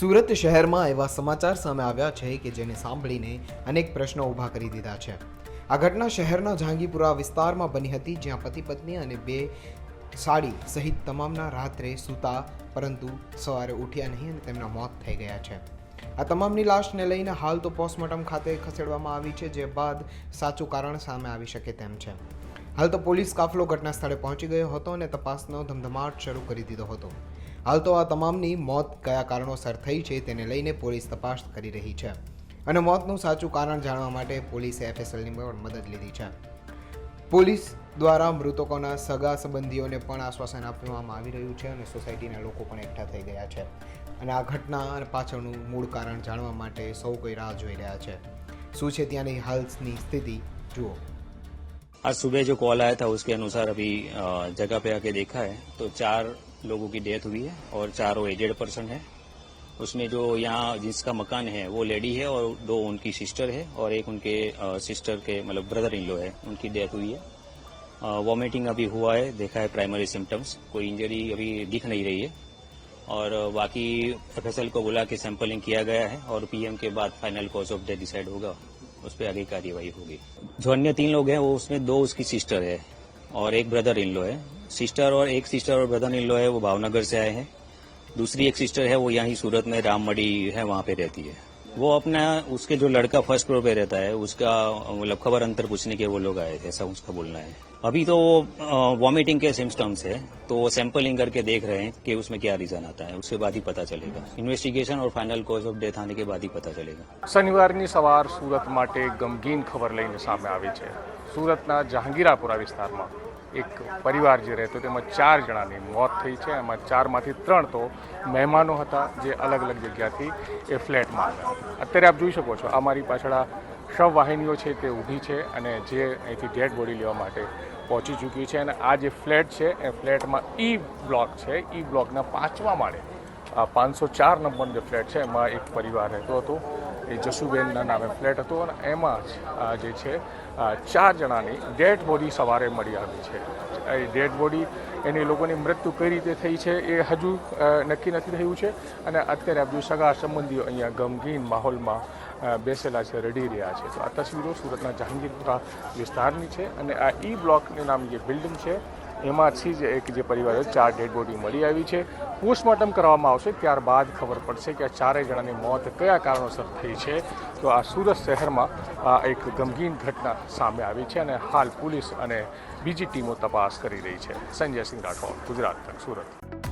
સુરત શહેરમાં એવા સમાચાર સામે આવ્યા છે કે જેને સાંભળીને અનેક પ્રશ્નો ઊભા કરી દીધા છે. આ ઘટના શહેરના જહાંગીપુરા વિસ્તારમાં બની હતી, જ્યાં પતિ પત્ની અને બે સાડી સહિત તમામના રાત્રે સૂતા, પરંતુ સવારે ઉઠ્યા નહીં અને તેમના મોત થઈ ગયા છે. આ તમામની લાશને લઈને હાલ તો પોસ્ટમોર્ટમ ખાતે ખસેડવામાં આવી છે, જે બાદ સાચું કારણ સામે આવી શકે તેમ છે. હાલ તો પોલીસ કાફલો ઘટના સ્થળે પહોંચી ગયો હતો અને તપાસનો ધમધમાટ શરૂ કરી દીધો હતો. હાલ તો આ તમામની મોત કયા કારણોસર થઈ છે તેને લઈને પોલીસ તપાસ કરી રહી છે. અને મોતનું સાચું કારણ જાણવા માટે પોલીસે એફએસએલની પણ મદદ લીધી છે. પોલીસ દ્વારા મૃતકોના સગા સંબંધીઓને પણ આશ્વાસન આપવામાં આવી રહ્યું છે અને સોસાયટીના લોકો પણ એકઠા થઈ ગયા છે. અને આ ઘટના પાછળનું મૂળ કારણ જાણવા માટે સૌ કોઈ રાહ જોઈ રહ્યા છે. શું છે ત્યાંની હાલની સ્થિતિ? જુઓ. आज सुबह जो कॉल आया था, उसके अनुसार अभी जगह पे आके देखा है। तो चार लोगों की डेथ हुई है और चारों एजेड पर्सन है। उसमें जो यहाँ जिसका मकान है, वो लेडी है और दो उनकी सिस्टर है और एक उनके सिस्टर के मतलब ब्रदर इन लो है। उनकी डेथ हुई है। वॉमिटिंग अभी हुआ है, देखा है प्राइमरी सिम्टम्स कोई इंजरी अभी दिख नहीं रही है। और बाकी एफएसएल को बुला के सैंपलिंग किया गया है और पीएम के बाद final cause of death decide होगा। उस पर आगे कार्यवाही होगी। जो अन्य तीन लोग हैं, वो उसमें दो उसकी सिस्टर है और एक ब्रदर इन लो है। सिस्टर और एक सिस्टर और ब्रदर इन लो है, वो भावनगर से आए हैं। दूसरी एक सिस्टर है, वो यहाँ सूरत में राममढ़ी है, वहाँ पे रहती है। वो अपना उसके जो लड़का फर्स्ट फ्लोर पे रहता है उसका अ, मतलब खबर अंतर पूछने के वो लोग आए थे ऐसा उसका बोलना है अभी तो वॉमिटिंग के सिम्टम्स है तो वो सैंपलिंग करके देख रहे हैं कि उसमें क्या रीजन आता है उसके बाद ही पता चलेगा इन्वेस्टिगेशन और फाइनल कॉज ऑफ डेथ आने के बाद ही पता चलेगा શનિવારની સવાર સુરત માટે ગમગીન ખબર લઈને સામે આવી છે સુરતના જહાંગીરાપુરા વિસ્તારમાં એક પરિવાર જે રહેતો તેમાં ચાર જણાની મોત થઈ છે. એમાં ચારમાંથી ત્રણ તો મહેમાનો હતા, જે અલગ અલગ જગ્યાથી એ ફ્લેટમાં આવ્યા અત્યારે આપ જોઈ શકો છો, આ મારી પાછળ આ શવ વાહિનીઓ છે તે ઊભી છે અને જે અહીંથી ડેડ બોડી લેવા માટે પહોંચી ચૂકી છે. અને આ જે ફ્લેટ છે, એ ફ્લેટમાં ઈ બ્લોક છે, ઈ બ્લોકના પાંચમા માળે પાંચસો ચાર નંબરનો જે ફ્લેટ છે, એમાં એક પરિવાર રહેતો હતો. એ જસુબેનના નામે ફ્લેટ હતો અને એમાં જ જે છે ચાર જણાની ડેડ બોડી સવારે મળી આવી છે. એ ડેડ બોડી એની લોકોની મૃત્યુ કઈ રીતે થઈ છે એ હજુ નક્કી નથી થયું છે. અને અત્યારે આ સગા સંબંધીઓ અહીંયા ગમગીન માહોલમાં બેસેલા છે, રડી રહ્યા છે. તો આ તસવીરો સુરતના જહાંગીરપુરા વિસ્તારની છે અને આ ઈ બ્લોકની નામ જે બિલ્ડિંગ છે એમાંથી જ એક જે પરિવારે ચાર ડેડ બોડી મળી આવી છે. પોસ્ટમોર્ટમ કરવામાં આવશે, ત્યારબાદ ખબર પડશે કે આ ચારેય જણાની મોત કયા કારણોસર થઈ છે. તો આ સુરત શહેરમાં આ એક ગમગીન ઘટના સામે આવી છે અને હાલ પોલીસ અને બીજી ટીમો તપાસ કરી રહી છે. સંજય સિંહ રાઠોડ, ગુજરાત તક, સુરત.